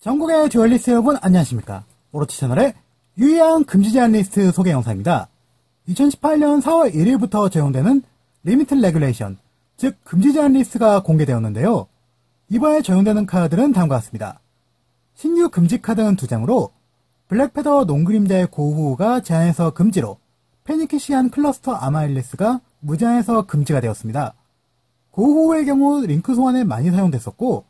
전국의 듀얼리스트 여러분 안녕하십니까? 오로치 채널의 유의한 금지 제한 리스트 소개 영상입니다. 2018년 4월 1일부터 적용되는 리미트 레귤레이션 즉 금지 제한 리스트가 공개되었는데요. 이번에 적용되는 카드는 다음과 같습니다. 신규 금지 카드는 두 장으로 블랙패더 농그림자의 고후가 제한에서 금지로 페니키시안 클러스터 아마일리스가 무제한에서 금지가 되었습니다. 고후의 경우 링크 소환에 많이 사용됐었고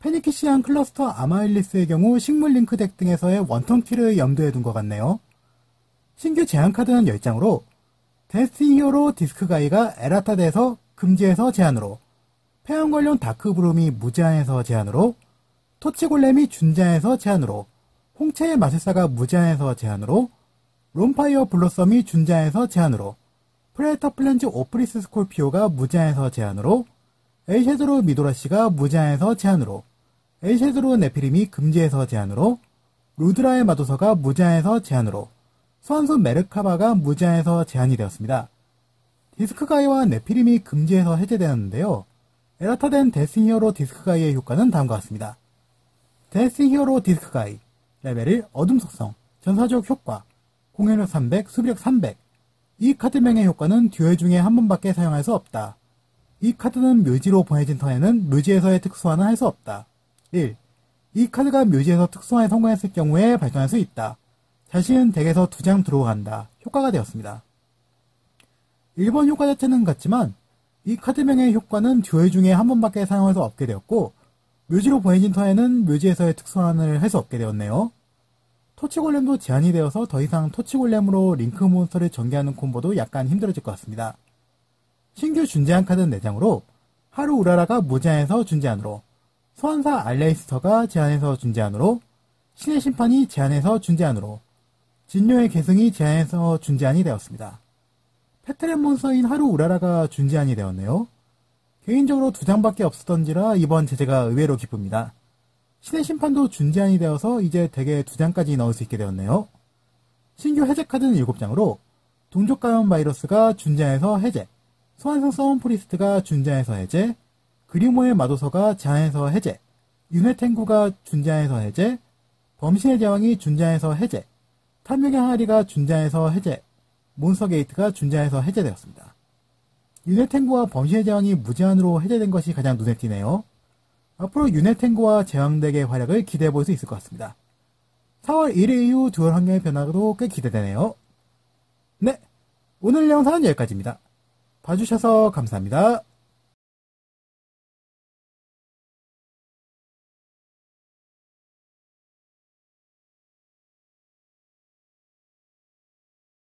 페니키시안 클러스터 아마일리스의 경우 식물 링크 덱 등에서의 원턴 키를 염두에 둔 것 같네요. 신규 제한 카드는 10장으로 데스티 히어로 디스크 가이가 에라타드에서 금지에서 제한으로 폐왕 관련 다크 브룸이 무제한에서 제한으로 토치 골렘이 준제한에서 제한으로 홍채의 마술사가 무제한에서 제한으로 롬파이어 블로썸이 준제한에서 제한으로 프레이터 플랜즈 오프리스 스콜피오가 무제한에서 제한으로 에이쉐드로 미도라씨가 무제한에서 제한으로 에이쉐드로 네피림이 금지에서 제한으로 루드라의 마도서가 무제한에서 제한으로 소환수 메르카바가 무제한에서 제한이 되었습니다. 디스크가이와 네피림이 금지에서 해제되었는데요. 에라타된 데스 히어로 디스크가이의 효과는 다음과 같습니다. 데스 히어로 디스크가이 레벨 1 어둠 속성 전사적 효과 공연력 300 수비력 300 이 카드명의 효과는 듀얼 중에 한 번밖에 사용할 수 없다. 이 카드는 묘지로 보내진 턴에는 묘지에서의 특수화는 할 수 없다. 1. 이 카드가 묘지에서 특수화에 성공했을 경우에 발동할 수 있다. 자신은 덱에서 두 장 들어간다. 효과가 되었습니다. 1번 효과 자체는 같지만 이 카드명의 효과는 듀얼 중에 한 번밖에 사용할 수 없게 되었고 묘지로 보내진 턴에는 묘지에서의 특수환을 할 수 없게 되었네요. 토치골렘도 제한이 되어서 더 이상 토치골렘으로 링크 몬스터를 전개하는 콤보도 약간 힘들어질 것 같습니다. 신규 준제한 카드 4장으로 하루 우라라가 무제한에서 준제한으로 소환사 알레이스터가 제한에서 준제한으로 신의 심판이 제한에서 준제한으로 진료의 계승이 제한에서 준제한이 되었습니다. 패트렛 몬스터인 하루 우라라가 준제한이 되었네요. 개인적으로 두 장밖에 없었던지라 이번 제재가 의외로 기쁩니다. 신의 심판도 준제한이 되어서 이제 덱에 두 장까지 넣을 수 있게 되었네요. 신규 해제 카드는 7장으로 동족 감염 바이러스가 준제한에서 해제, 소환성 서원 프리스트가 준제한에서 해제, 그리모의 마도서가 제한에서 해제, 윤회탱구가 준제한에서 해제, 범신의 제왕이 준제한에서 해제, 탐욕의 항아리가 준제한에서 해제, 몬스터 게이트가 준제한에서 해제되었습니다. 윤회탱구와 범신의 제왕이 무제한으로 해제된 것이 가장 눈에 띄네요. 앞으로 윤회탱구와 제왕덱의 활약을 기대해 볼 수 있을 것 같습니다. 4월 1일 이후 듀얼 환경의 변화도 꽤 기대되네요. 네, 오늘 영상은 여기까지입니다. 봐주셔서 감사합니다.